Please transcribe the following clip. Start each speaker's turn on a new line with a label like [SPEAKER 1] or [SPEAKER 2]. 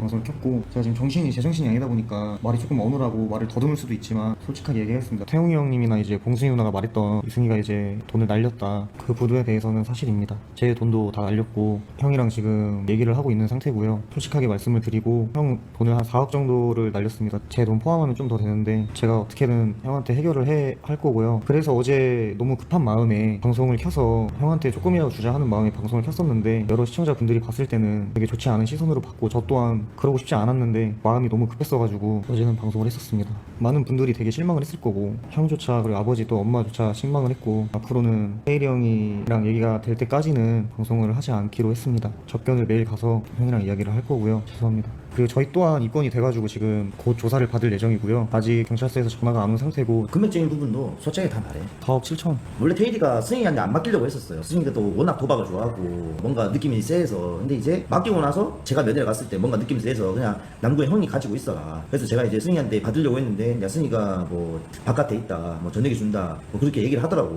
[SPEAKER 1] 방송을 켰고 제가 지금 정신이 제정신이 아니다 보니까 말이 조금 어눌하고 말을 더듬을 수도 있지만 솔직하게 얘기하겠습니다. 태용이 형님이나 이제 봉승이 누나가 말했던 이승희가 이제 돈을 날렸다. 그 부두에 대해서는 사실입니다. 제 돈도 다 날렸고 형이랑 지금 얘기를 하고 있는 상태고요. 솔직하게 말씀을 드리고 형 돈을 한 4억 정도를 날렸습니다. 제 돈 포함하면 좀 더 되는데 제가 어떻게든 형한테 해결을 해 할 거고요. 그래서 어제 너무 급한 마음에 방송을 켜서 형한테 조금이라도 주자 하는 마음에 방송을 켰었는데 여러 시청자분들이 봤을 때는 되게 좋지 않은 시선으로 봤고 저 또한 그러고 싶지 않았는데 마음이 너무 급했어가지고 어제는 방송을 했었습니다. 많은 분들이 되게 실망을 했을 거고 형조차 그리고 아버지 또 엄마조차 실망을 했고 앞으로는 헤이리 형이랑 얘기가 될 때까지는 방송을 하지 않기로 했습니다. 접견을 매일 가서 형이랑 이야기를 할 거고요. 죄송합니다. 그리고 저희 또한 입건이 돼가지고 지금 곧 조사를 받을 예정이고요. 아직 경찰서에서 전화가 안 온 상태고
[SPEAKER 2] 금액적인 부분도 솔직하게 다 말해.
[SPEAKER 1] 4억 7천.
[SPEAKER 2] 원래 테이디가 승희한테 안 맡기려고 했었어요. 승희가 또 워낙 도박을 좋아하고 뭔가 느낌이 세서. 근데 이제 맡기고 나서 제가 면회를 갔을 때 뭔가 느낌이 세서 그냥 남구의 형이 가지고 있어라. 그래서 제가 이제 승희한테 받으려고 했는데 이제 승희가 뭐 바깥에 있다, 뭐 저녁에 준다, 뭐 그렇게 얘기를 하더라고.